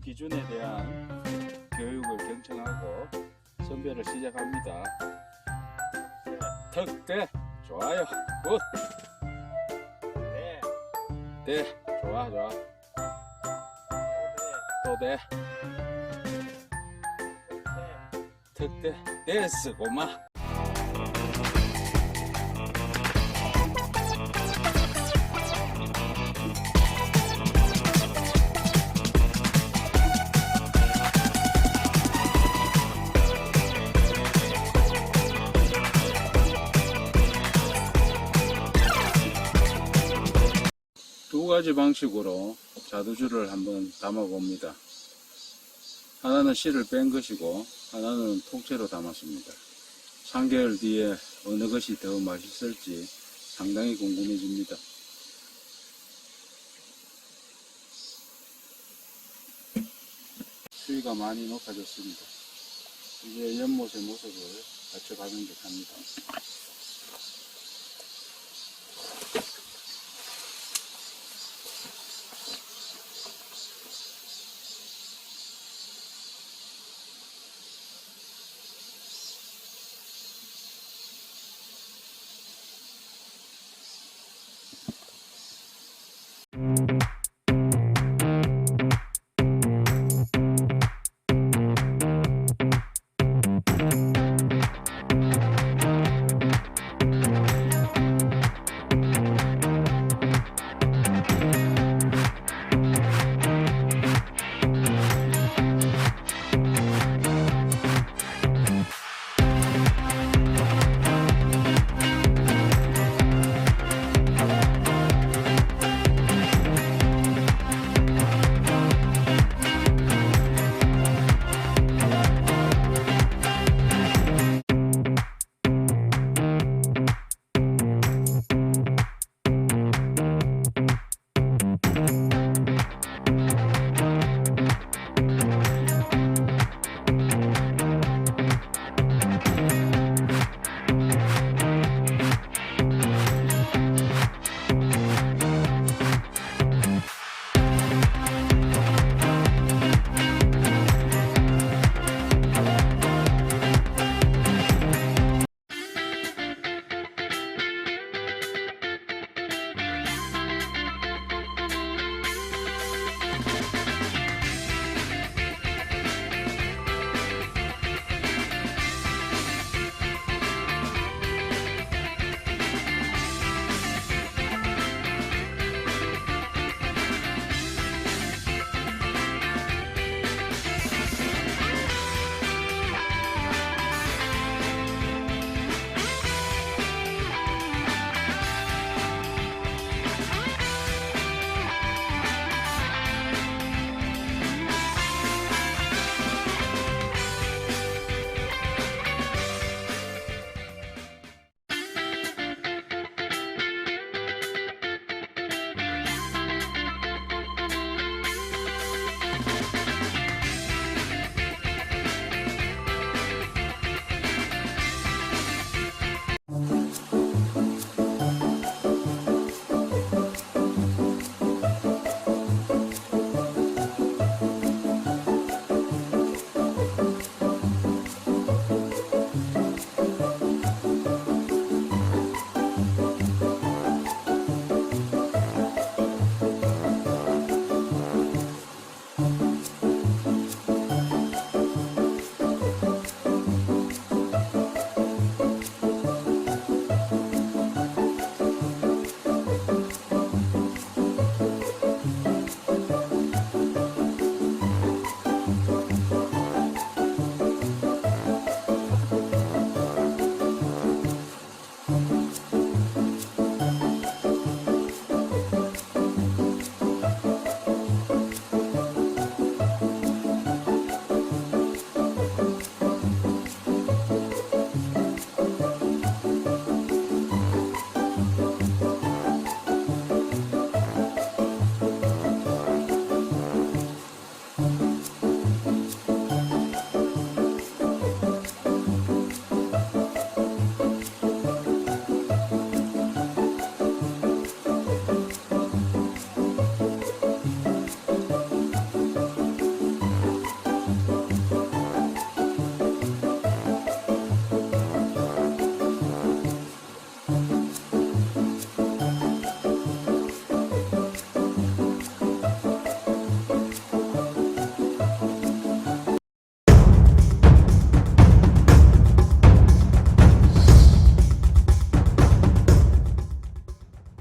기준에 대한 교육을 경청하고 선별을 시작합니다. 턱대 좋아요. 굿. 네. 대 좋아 좋아. 또 대. 턱대 됐어 고마. 가지 방식으로 자두주를 한번 담아 봅니다. 하나는 씨를 뺀 것이고 하나는 통째로 담았습니다. 3개월 뒤에 어느 것이 더 맛있을지 상당히 궁금해집니다. 수위가 많이 높아졌습니다. 이제 연못의 모습을 맞춰가는 듯 합니다.